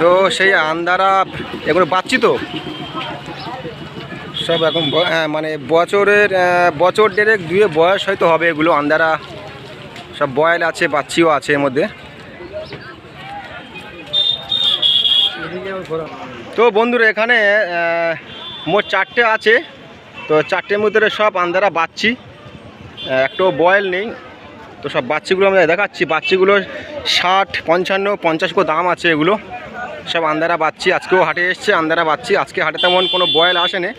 তো সেই আন্দারা এগুলো পাচ্ছি তো? সব এখন হ্যাঁ, মানে বছরের বছর দেড়েক দুয়ে বয়স হয়তো হবে এগুলো আন্দারা সব বয়েল আছে বাচ্চিও আছে এর মধ্যে। তো বন্ধুরা এখানে মোট চারটে আছে। তো চারটের মধ্যে সব আন্দারা বাচ্চি আহ, একটাও বয়েল নেই। তো সব বাচ্চিগুলো আমরা দেখাচ্ছি। বাচ্চিগুলো ষাট, পঞ্চান্ন, পঞ্চাশ করে দাম আছে এগুলো। সব আন্দারা বাচ্চি, আজকেও হাটে এসছে আন্দারা বাচ্চি। আজকে হাটে তেমন কোনো বয়েল আসেনি।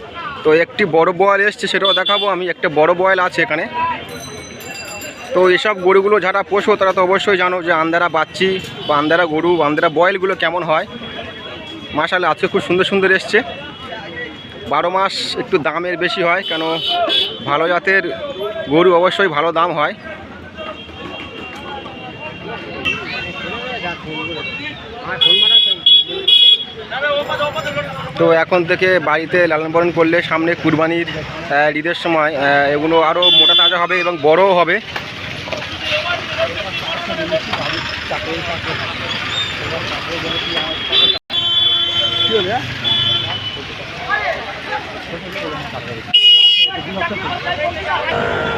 তো একটি বড় বয়েল এসছে, সেটাও দেখাবো আমি। একটা বড় বয়েল আছে এখানে। তো এসব গরুগুলো যারা পোষো, তারা তো অবশ্যই জানো যে আন্দারা বাচ্চি বা আন্দারা গরু আন্দারা বয়েলগুলো কেমন হয়। মাসালে আজকে খুব সুন্দর সুন্দর এসছে। বারো মাস একটু দামের বেশি হয়, কেন ভালো জাতের গরু অবশ্যই ভালো দাম হয়। তো এখন থেকে বাড়িতে লালন পালন করলে সামনে কুরবানির ঈদের সময় এগুলো আরও মোটা তাজা হবে এবং বড়ও হবে।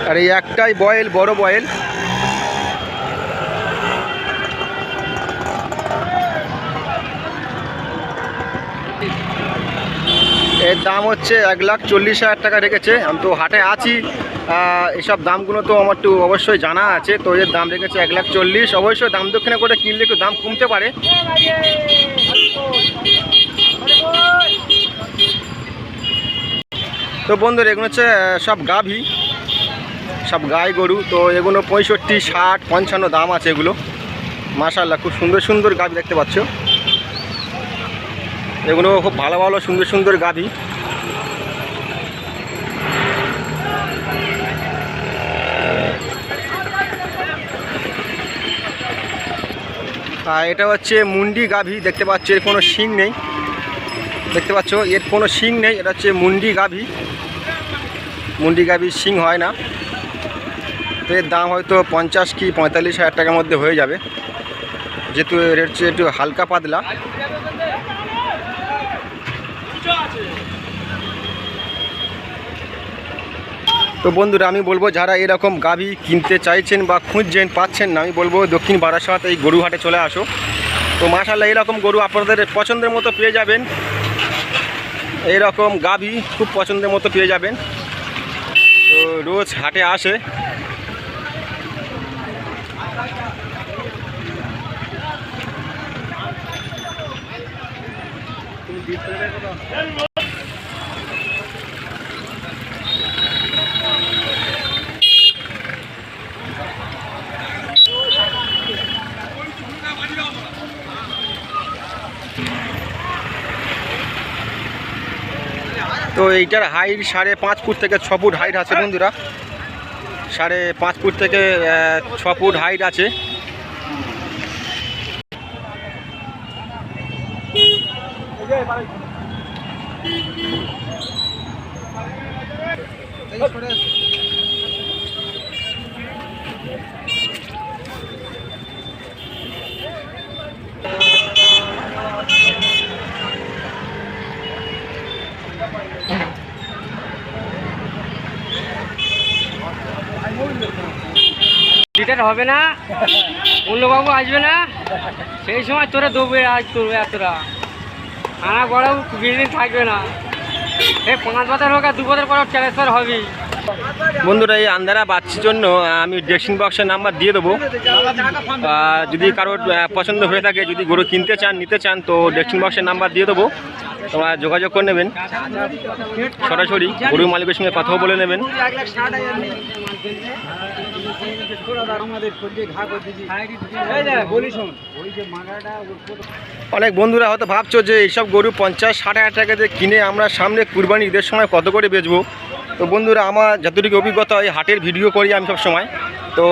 আর এই একটাই বয়েল, বড় বয়েল। এর দাম হচ্ছে এক লাখ চল্লিশ হাজার টাকা রেখেছে। আমি তো হাটে আছি। এসব দামগুলো তো আমার একটু অবশ্যই জানা আছে। তো এর দাম রেখেছে এক লাখ চল্লিশ। অবশ্যই দাম দক্ষিণে করে কিনলে একটু দাম কমতে পারে। তো বন্ধুরা, এগুলো হচ্ছে সব গাভী। সব গাই গরু। তো এগুলো পঁয়ষট্টি, ষাট, পঞ্চান্ন দাম আছে এগুলো। মাশাল্লাহ খুব সুন্দর সুন্দর গাভী দেখতে পাচ্ছ। এগুলো খুব ভালো ভালো সুন্দর সুন্দর গাভী। আর এটা হচ্ছে মুন্ডি গাভী, দেখতে পাচ্ছ, এর কোনো শিং নেই। দেখতে পাচ্ছ, এর কোনো শিং নেই, এটা হচ্ছে মুন্ডি গাভী। মুন্ডি গাভীর শিং হয় না। তো এর দাম হয়তো পঞ্চাশ কি পঁয়তাল্লিশ হাজার টাকার মধ্যে হয়ে যাবে। যেহেতু এর হচ্ছে একটু হালকা পাতলা। তো বন্ধুরা, আমি বলব যারা এরকম গাভী কিনতে চাইছেন বা খুঁজছেন, পাচ্ছেন না, আমি বলব দক্ষিণ বারাসাত এই গরুহাটে চলে আসো। তো মাশাল্লাহ এরকম গরু আপনাদের পছন্দের মতো পেয়ে যাবেন। এরকম গাভী খুব পছন্দের মতো পেয়ে যাবেন। তো রোজ হাটে আসে। তো এইটার হাইট সাড়ে পাঁচ ফুট থেকে ছ ফুট হাইট আছে বন্ধুরা। সাড়ে পাঁচ ফুট থেকে ছ ফুট হাইট আছে। লিটার হবে না। অন্যবাবু আসবে না। সেই সময় তোরা দেবে আজ তোর এতটা। আনা বেশি দিন থাকবে না। এই পাঁচ বছর হোক আর দু বছর পর ট্রান্সফার হবেই বন্ধুরা, এই আন্দারা বাচ্চার জন্য আমি ড্রেসিং বক্সের নাম্বার দিয়ে দেবো। যদি কারোর পছন্দ হয়ে থাকে, যদি গরু কিনতে চান, নিতে চান, তো ড্রেসিং বক্সের নাম্বার দিয়ে দেবো। তোমরা যোগাযোগ করে নেবেন। সরাসরি গরু মালিকের সঙ্গে কথাও বলে নেবেন। অনেক বন্ধুরা হয়তো ভাবছ যে এইসব গরু পঞ্চাশ, ষাট হাজার টাকা দিয়ে কিনে আমরা সামনে কুরবানি ঈদের সময় কত করে বেচবো? তো বন্ধুরা, আমার যতটুকু অভিজ্ঞতা এই হাটের ভিডিও করি আমি সব সময় তো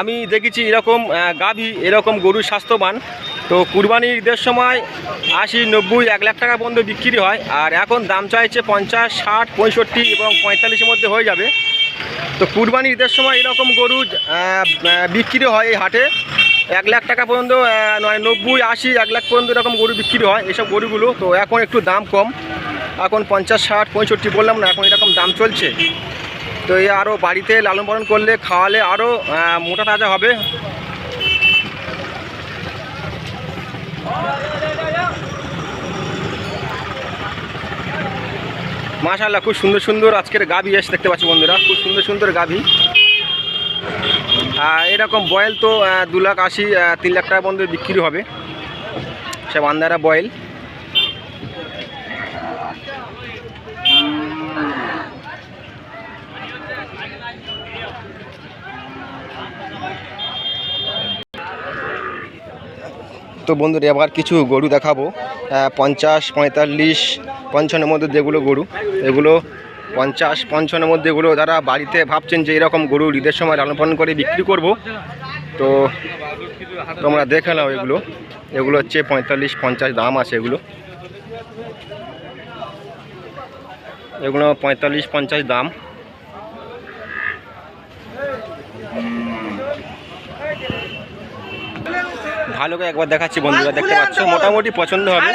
আমি দেখেছি এরকম গাভী এরকম গরু স্বাস্থ্যবান। তো কুরবানির ঈদের সময় আশি, নব্বই, এক লাখ টাকা পর্যন্ত বিক্রি হয়, আর এখন দাম চাইছে পঞ্চাশ, ষাট, পঁয়ষট্টি এবং পঁয়তাল্লিশের মধ্যে হয়ে যাবে। তো কুরবানির ঈদের সময় এরকম গরু বিক্রি হয় এই হাটে। এক লাখ টাকা পর্যন্ত নয়, নব্বই, আশি, এক লাখ পর্যন্ত এরকম গরু বিক্রি হয় এসব গরুগুলো। তো এখন একটু দাম কম। এখন পঞ্চাশ, ষাট, পঁয়ষট্টি বললাম না, এখন এরকম দাম চলছে। তো এই আরও বাড়িতে লালন পালন করলে, খাওয়ালে আরও মোটা তাজা হবে। মাশাল্লাহ খুব সুন্দর সুন্দর আজকের গাভী এসে দেখতে পাচ্ছি বন্ধুরা, খুব সুন্দর সুন্দর গাভী। এরকম বয়েল তো দু লাখ আশি তিন লাখ টাকা পর্যন্ত বিক্রি হবে। সব আন্দারা বয়েল। তো বন্ধুরা, এবার কিছু গরু দেখাবো। পঞ্চাশ, পঁয়তাল্লিশ, পঞ্চান্নের মধ্যে যেগুলো গরু, এগুলো পঞ্চাশ, পঞ্চান্নের মধ্যে এগুলো যারা বাড়িতে ভাবছেন যে এরকম গরু ঈদের সময় লালন পালন করে বিক্রি করব, তো তোমরা দেখে নাও এগুলো। এগুলো হচ্ছে পঁয়তাল্লিশ, পঞ্চাশ দাম আছে এগুলো। এগুলো পঁয়তাল্লিশ, পঞ্চাশ দাম। ভালো করে একবার দেখাচ্ছি বন্ধুরা দেখতে পাচ্ছ মোটামুটি পছন্দ হবে।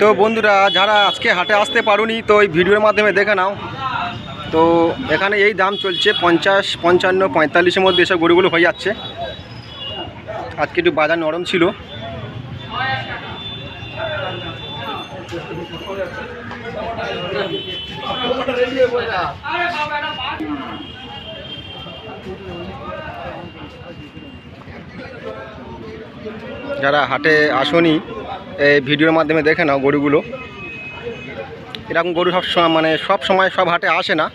তো বন্ধুরা যারা আজকে হাটে আসতে পারোনি তো এই ভিডিওর মাধ্যমে দেখে নাও। তো এখানে এই দাম চলছে পঞ্চাশ পঞ্চান্ন পঁয়তাল্লিশের মধ্যে এসব গরুগুলো হয়ে যাচ্ছে। আজকে একটু বাজার নরম ছিল। যারা হাটে আসনি, এই ভিডিওর মাধ্যমে দেখে নাও গরুগুলো। এরকম গরু সব সময় মানে সব সময় সব হাটে আসে না।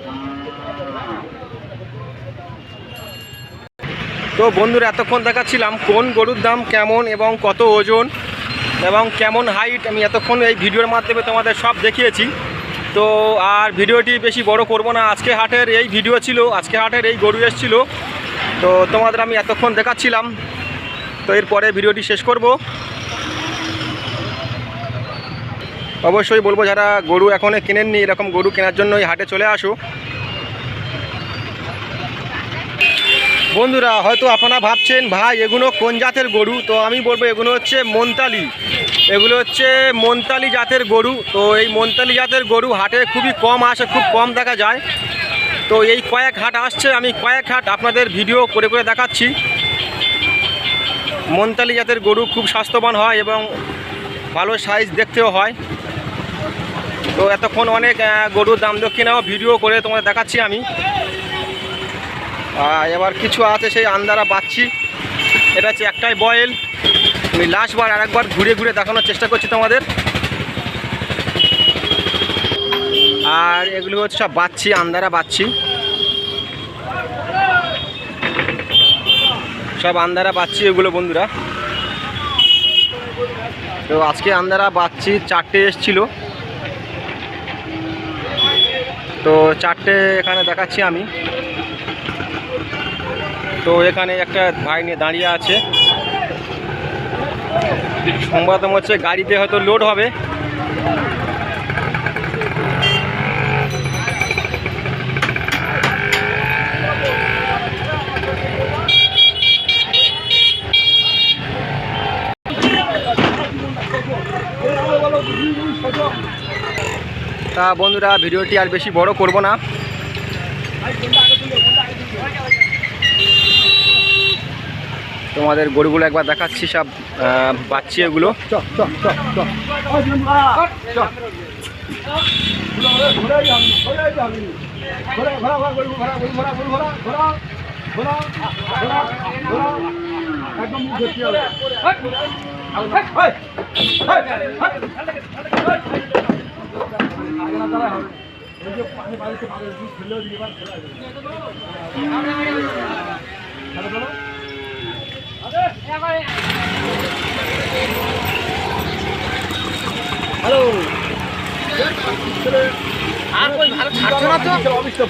তো বন্ধুরা, এতক্ষণ দেখাচ্ছিলাম কোন গরুর দাম কেমন এবং কত ওজন। এবং কেমন হাইট আমি এতক্ষণ এই ভিডিওর মাধ্যমে তোমাদের সব দেখিয়েছি। তো আর ভিডিওটি বেশি বড় করব না। আজকে হাটের এই ভিডিও ছিল, আজকে হাটের এই গরু এসেছিল। তো তোমাদের আমি এতক্ষণ দেখাচ্ছিলাম। তো এরপরে ভিডিওটি শেষ করব। অবশ্যই বলব, যারা গরু এখনও কেনেননি, এরকম গরু কেনার জন্য এই হাটে চলে আসো। বন্ধুরা, হয়তো আপনারা ভাবছেন, ভাই, এগুলো কোন জাতের গরু? তো আমি বলব, এগুলো হচ্ছে মন্তালি। এগুলো হচ্ছে মন্তালি জাতের গরু। তো এই মন্তালি জাতের গরু হাটে খুবই কম আসে, খুব কম দেখা যায়। তো এই কয়েক হাট আসছে, আমি কয়েক হাট আপনাদের ভিডিও করে করে দেখাচ্ছি। মন্তালি জাতের গরু খুব স্বাস্থ্যবান হয় এবং ভালো সাইজ দেখতেও হয়। তো এতক্ষণ অনেক গরুর দাম দক্ষিণাও ভিডিও করে তোমাদের দেখাচ্ছি আমি। এবার কিছু আছে সেই আন্দারা বাচ্ছি এটা হচ্ছে একটাই বয়েল। আমি লাস্টবার আরেকবার ঘুরে ঘুরে দেখানোর চেষ্টা করছি তোমাদের। আর এগুলো হচ্ছে সব বাচ্ছি আন্দারা বাচ্ছি সব আন্দারা পাচ্ছি এগুলো বন্ধুরা। তো আজকে আন্দারা পাচ্ছি চারটে এসছিল। তো চারটে এখানে দেখাচ্ছি আমি। তো এখানে একটা ভাই নিয়ে দাঁড়িয়ে আছে। সম্ভবত হচ্ছে গাড়িতে হয়তো লোড হবে। তা বন্ধুরা, ভিডিওটি আর বেশি বড় করব না। তোমাদের গরুগুলো একবার দেখাচ্ছি সব বাচ্চি এগুলো আর কই ভালো ছাড়ছো না তো?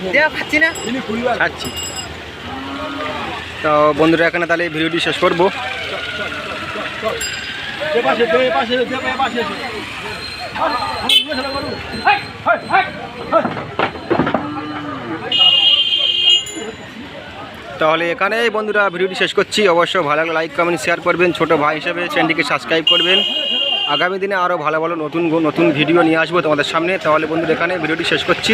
দেয়া খাচ্ছি না। খাচ্ছি। তো বন্ধুরা এখানে তাহলে ভিডিওটি শেষ করব। তাহলে এখানেই বন্ধুরা ভিডিওটি শেষ করছি। অবশ্যই ভালো লাগলে লাইক কমেন্ট শেয়ার করবেন। ছোট ভাই হিসেবে চ্যানেলটিকে সাবস্ক্রাইব করবেন। আগামী দিনে আরও ভালো ভালো নতুন নতুন ভিডিও নিয়ে আসব তোমাদের সামনে। তাহলে বন্ধুরা এখানে ভিডিওটি শেষ করছি।